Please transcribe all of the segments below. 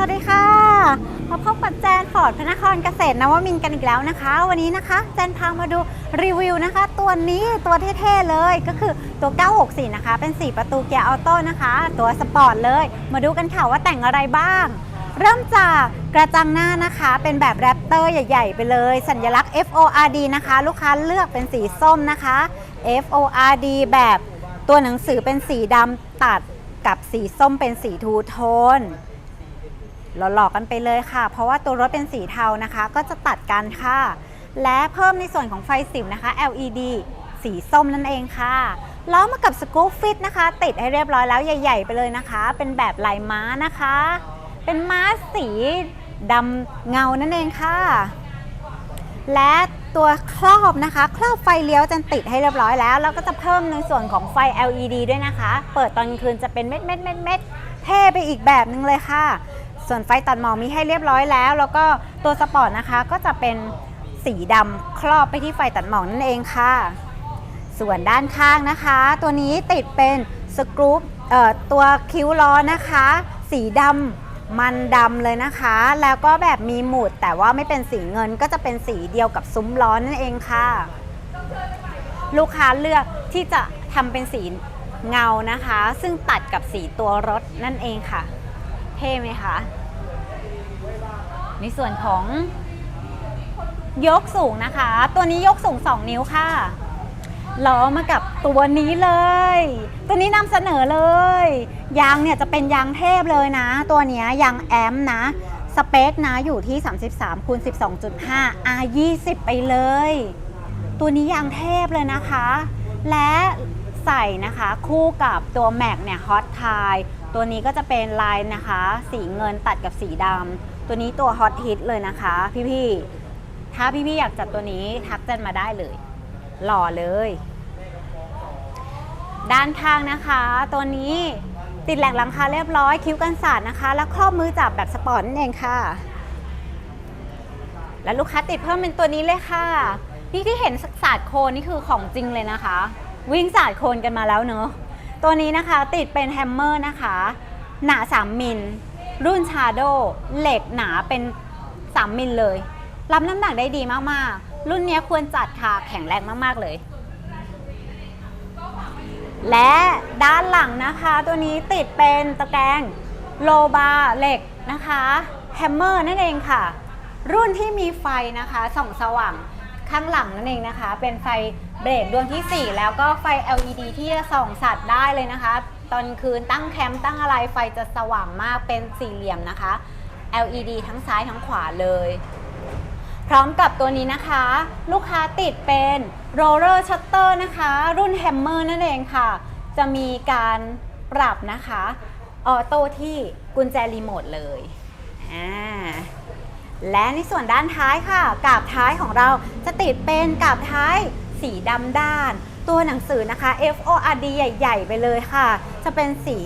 สวัสดีค่ะมาพบกับแจนฟอร์ดพระนครเกษตรนวมินทร์กันอีกแล้วนะคะ วันนี้นะคะ แจนพามาดูรีวิวนะคะ ตัวนี้ตัวเท่ๆเลยก็คือตัว 964 นะคะ เป็น 4 ประตูเกียร์ออโต้นะคะ ตัวสปอร์ตเลย มาดูกันค่ะว่าแต่งอะไรบ้าง เริ่มจากกระจังหน้านะคะ เป็นแบบแรปเตอร์ใหญ่ ๆ ไปเลย สัญลักษณ์ FORD นะคะ ลูกค้าเลือกเป็นสีส้มนะคะ FORD แบบตัวหนังสือเป็นสีดำตัดกับสีส้มเป็นสีทูโทน หล่อๆกันไปเลยค่ะ เพราะว่าตัวรถเป็นสีเทานะคะ ก็จะตัดกันค่ะ และเพิ่มในส่วนของไฟสิวนะคะ LED สีส้มนั่นเองค่ะล้อมากับสกู๊ปฟิตนะคะ ติดให้เรียบร้อยแล้วใหญ่ ๆ ไปเลยนะคะ เป็นแบบลายม้านะคะ เป็นม้าสีดำเงานั่นเองค่ะ และตัวครอบนะคะครอบไฟเลี้ยวจะติดให้เรียบร้อยแล้ว แล้วก็จะเพิ่มในส่วนของไฟ LED ด้วยนะคะ เปิดตอนกลางคืนจะเป็นเม็ดเม็ดเม็ดเม็ดเท่ไปอีกแบบนึงเลยค่ะ ส่วนไฟตัดหมอกมีให้เรียบร้อยแล้ว แล้วก็ตัวสปอร์ตนะคะก็จะเป็นสีดำครอบไปที่ไฟตัดหมอกนั่นเองค่ะ ส่วนด้านข้างนะคะ ตัวนี้ติดเป็นสกรูปเออตัวคิ้วล้อนะคะ สีดำมันดำเลยนะคะ แล้วก็แบบมีหมุดแต่ว่าไม่เป็นสีเงินก็จะเป็นสีเดียวกับซุ้มล้อนั่นเองค่ะ ลูกค้าเลือกที่จะทำเป็นสีเงานะคะ ซึ่งตัดกับสีตัวรถนั่นเองค่ะ เท่ไหมคะ ในส่วนของยกสูงนะคะ ตัวนี้ยกสูง 2 นิ้วค่ะล้อมากับตัวนี้เลย ตัวนี้นำเสนอเลย ยางเนี่ยจะเป็นยางเทพเลยนะ ตัวนี้ยยางแอมนะ สเปคนะอยู่ที่ 33คูณ12.5 R 20ไปเลย ตัวนี้ยางเทพเลยนะคะ และใส่นะคะคู่กับตัวแม็กเนี่ยฮอตไทตัวนี้ก็จะเป็นลายนะคะ สีเงินตัดกับสีดำ ตัวนี้ตัวฮอตฮิตเลยนะคะ พี่ๆ ถ้าพี่ๆ อยากจัดตัวนี้ทักเจนมาได้เลย หล่อเลย ด้านข้างนะคะ ตัวนี้ติดแหลกหลังคาเรียบร้อยคิ้วกันสาดนะคะ แล้วครอบมือจับแบบสปอร์ตนั่นเองค่ะ แล้วลูกค้าติดเพิ่มเป็นตัวนี้เลยค่ะ นี่ที่เห็นสาดโคนนี่คือของจริงเลยนะคะ วิ่งสาดโคนกันมาแล้วเนอะตัวนี้นะคะติดเป็นแฮมเมอร์นะคะ หนา 3มิล รุ่นชาโดเหล็กหนาเป็น 3 มิลเลย รับน้ำหนักได้ดีมากๆ รุ่นนี้ควรจัดค่ะแข็งแรงมากๆเลย และด้านหลังนะคะ ตัวนี้ติดเป็นตะแกรงโลบาร์เหล็กนะคะแฮมเมอร์นั่นเองค่ะ รุ่นที่มีไฟนะคะส่องสว่างข้างหลังนั่นเองนะคะ เป็นไฟเบรกดวงที่ 4 แล้วก็ไฟ LED ที่จะส่องสัตว์ได้เลยนะคะ ตอนคืนตั้งแคมป์ตั้งอะไรไฟจะสว่างมากเป็นสี่เหลี่ยมนะคะ LED ทั้งซ้ายทั้งขวาเลย พร้อมกับตัวนี้นะคะ ลูกค้าติดเป็น roller shutter นะคะ รุ่น hammer นั่นเองค่ะ จะมีการปรับนะคะออโต้ที่กุญแจรีโมทเลยอ่าและในส่วนด้านท้ายค่ะกาบท้ายของเราจะติดเป็นกาบท้ายสีดำด้าน ตัวหนังสือนะคะ FORD ใหญ่ ๆ ไปเลยค่ะ จะเป็นสี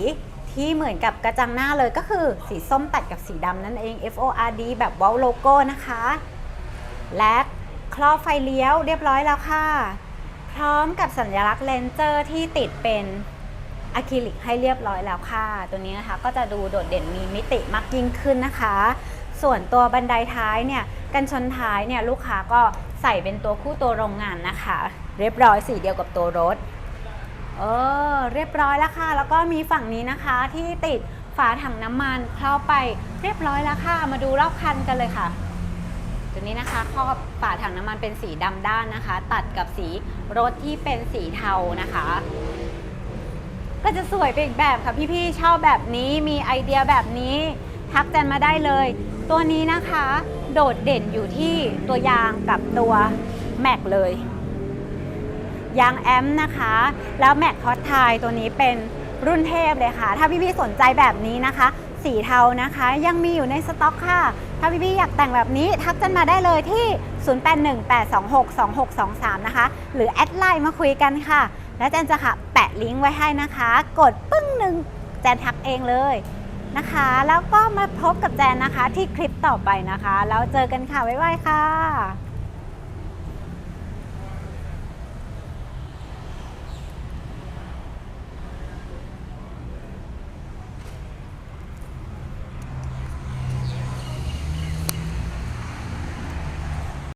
ที่เหมือนกับกระจังหน้าเลยก็คือสีส้มตัดกับสีดำนั่นเอง FORD แบบวอลโลโก้นะคะ และครอบไฟเลี้ยวเรียบร้อยแล้วค่ะ พร้อมกับสัญลักษณ์เลนเจอร์ที่ติดเป็นอะคริลิกให้เรียบร้อยแล้วค่ะ ตัวนี้นะคะก็จะดูโดดเด่นมีมิติมากยิ่งขึ้นนะคะ ส่วนตัวบันไดท้ายเนี่ยกันชนท้ายเนี่ยลูกค้าก็ใส่เป็นตัวคู่ตัวโรงงานนะคะ เรียบร้อยสีเดียวกับตัวรถเออเรียบร้อยแล้วค่ะ แล้วก็มีฝั่งนี้นะคะที่ติดฝาถังน้ำมันเข้าไปเรียบร้อยแล้วค่ะ มาดูรอบคันกันเลยค่ะ ตัวนี้นะคะครอบฝาถังน้ำมันเป็นสีดำด้านนะคะ ตัดกับสีรถที่เป็นสีเทานะคะ ก็จะสวยไปอีกแบบค่ะพี่ๆชอบแบบนี้มีไอเดียแบบนี้ ทักแจนมาได้เลย ตัวนี้นะคะโดดเด่นอยู่ที่ตัวยางกับตัวแม็กเลย ยางแอมนะคะ แล้วแม็กฮอตไทตัวนี้เป็นรุ่นเทพเลยค่ะ ถ้าพี่ๆสนใจแบบนี้นะคะ สีเทานะคะ ยังมีอยู่ในสต็อกค่ะ ถ้าพี่ๆอยากแต่งแบบนี้ทักกันมาได้เลยที่ 0818262623 นะคะ หรือแอดไลน์มาคุยกันค่ะ แล้วแจนจะค่ะแปะลิงก์ไว้ให้นะคะ กดปึ้งหนึ่งแจนทักเองเลย นะคะ แล้วก็มาพบกับแจนนะคะที่คลิปต่อไปนะคะ แล้วเจอกันค่ะ บ๊ายบายค่ะ